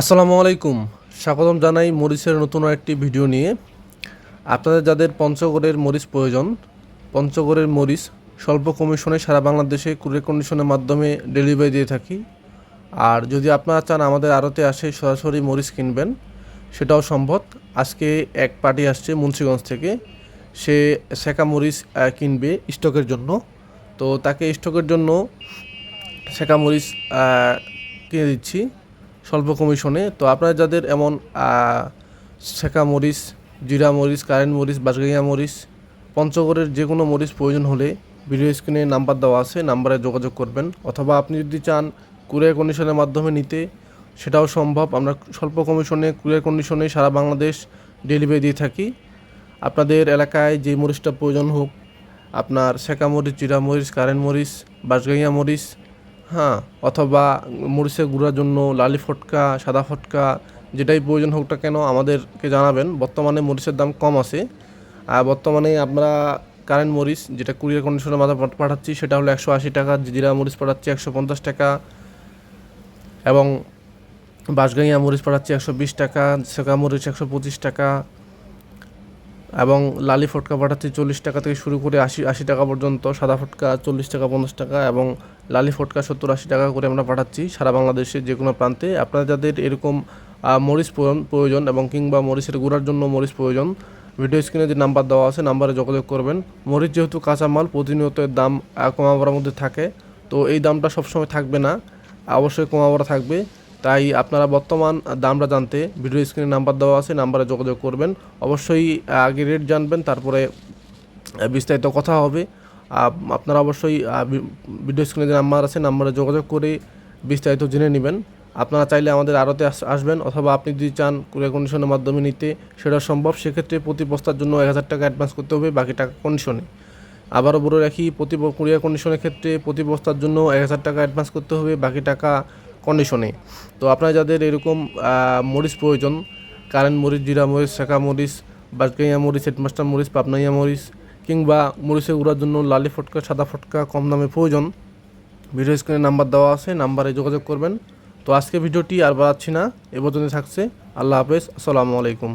আসসালামু আলাইকুম। স্বাগতম জানাই মরিচের নতুন একটি ভিডিও নিয়ে। আপনাদের যাদের পঞ্চগড়ের মরিচ প্রয়োজন, পঞ্চগড়ের মরিচ স্বল্প কমিশনে সারা বাংলাদেশে কুরিয়ার কন্ডিশনের মাধ্যমে ডেলিভারি দিয়ে থাকি। আর যদি আপনারা চান আমাদের আড়তে আসে সরাসরি মরিচ কিনবেন, সেটাও সম্ভব। আজকে এক পার্টি আসছে মুন্সিগঞ্জ থেকে। সে শেখা মরিচ কিনবে স্টকের জন্য। তো তাকে স্টকের জন্য শেখা মরিচ কিনে দিচ্ছি। স্বল্প কমিশনে। তো আপনারা যাদের এমন শেখা মরিচ, জিরা মরিচ, কারেন্ট মরিচ বাসগাইয়া মরিচ, পঞ্চগড়ের যে কোনো মরিচ প্রয়োজন হলে ভিডিও স্ক্রিনে নাম্বার দেওয়া আছে, নাম্বারে যোগাযোগ করবেন। অথবা আপনি যদি চান কুরিয়ার কন্ডিশনের মাধ্যমে নিতে, সেটাও সম্ভব। আমরা স্বল্প কমিশনে, কুরিয়ার কন্ডিশনে সারা বাংলাদেশ ডেলিভারি দিয়ে থাকি। আপনাদের এলাকায় যে মরিচটা প্রয়োজন হোক, আপনার শেখা মরিচ, জিরা মরিচ, কারেন্ট মরিচ বাঁশগাইয়া মরিচ হ্যাঁ অথবা মরিচের গুঁড়ার জন্য লালি ফটকা, সাদা ফটকা, যেটাই প্রয়োজন হোক না কেন আমাদেরকে জানাবেন। বর্তমানে মরিচের দাম কম আছে। আর বর্তমানে আমরা কারেন্ট মরিচ, যেটা কুরিয়ার কন্ডিশনের মাথা পাঠাচ্ছি, সেটা হলো একশো আশি টাকা, জিরা মরিচ পাঠাচ্ছি একশো পঞ্চাশ টাকা এবং বাঁশগাইয়া মরিচ পাঠাচ্ছি একশো বিশ টাকা, সেকা মরিচ একশো পঁচিশ টাকা এবং লালি ফটকা পাঠাচ্ছি চল্লিশ টাকা থেকে শুরু করে আশি আশি টাকা পর্যন্ত, সাদা ফটকা চল্লিশ টাকা, পঞ্চাশ টাকা এবং লালি ফটকা সত্তর আশি টাকা করে আমরা পাঠাচ্ছি সারা বাংলাদেশের যে কোনো প্রান্তে। আপনারা যাদের এরকম মরিচ প্রয়োজন- এবং কিংবা মরিচের গুঁড়ার জন্য মরিচ প্রয়োজন ভিডিও স্ক্রিনে যে নাম্বার দেওয়া আছে নাম্বারে যোগাযোগ করবেন। মরিচ যেহেতু কাঁচামাল প্রতিনিয়ত দাম কমাবার মধ্যে থাকে। তো এই দামটা সবসময় থাকবে না, অবশ্যই কমাবরা থাকবে। তাই আপনারা বর্তমান দামটা জানতে ভিডিও স্ক্রিনে নাম্বার দেওয়া আছে নাম্বারে যোগাযোগ করবেন। অবশ্যই আগে রেট জানবেন, তারপরে বিস্তারিত কথা হবে। আপনারা অবশ্যই ভিডিও স্ক্রিনে যে নাম্বার আছে, নাম্বারে যোগাযোগ করে বিস্তারিত জেনে নেবেন। আপনারা চাইলে আমাদের আড়তে আসবেন, অথবা আপনি যদি চান কুরিয়ার কন্ডিশনের মাধ্যমে নিতে, সেটা সম্ভব। সেক্ষেত্রে প্রতি বস্তার জন্য এক হাজার টাকা অ্যাডভান্স করতে হবে, বাকি টাকা কন্ডিশনে আবারও বলে রাখি, প্রতি কুরিয়ার কন্ডিশনের ক্ষেত্রে প্রতি বস্তার জন্য এক হাজার টাকা অ্যাডভান্স করতে হবে, বাকি টাকা কন্ডিশনে তো আপনারা যাদের এরকম মরিচ প্রয়োজন, কারেন্ট মরিচ, জিরা মরিচ, শাখা মরিচ বাজকাইয়া মরিচ, হেডমাস্টার মরিচ, পাবনাইয়া মরিচ কিংবা মরিচে উড়ার জন্য লালি ফটকা, সাদা ফটকা, কম দামে প্রয়োজন। ভিডিও স্ক্রিনে নাম্বার দেওয়া আছে, নাম্বারে যোগাযোগ করবেন। তো আজকে ভিডিওটি আর বাড়াচ্ছি না, এ পর্যন্ত থাকছে। আল্লাহ হাফেজ, আসসালামু আলাইকুম।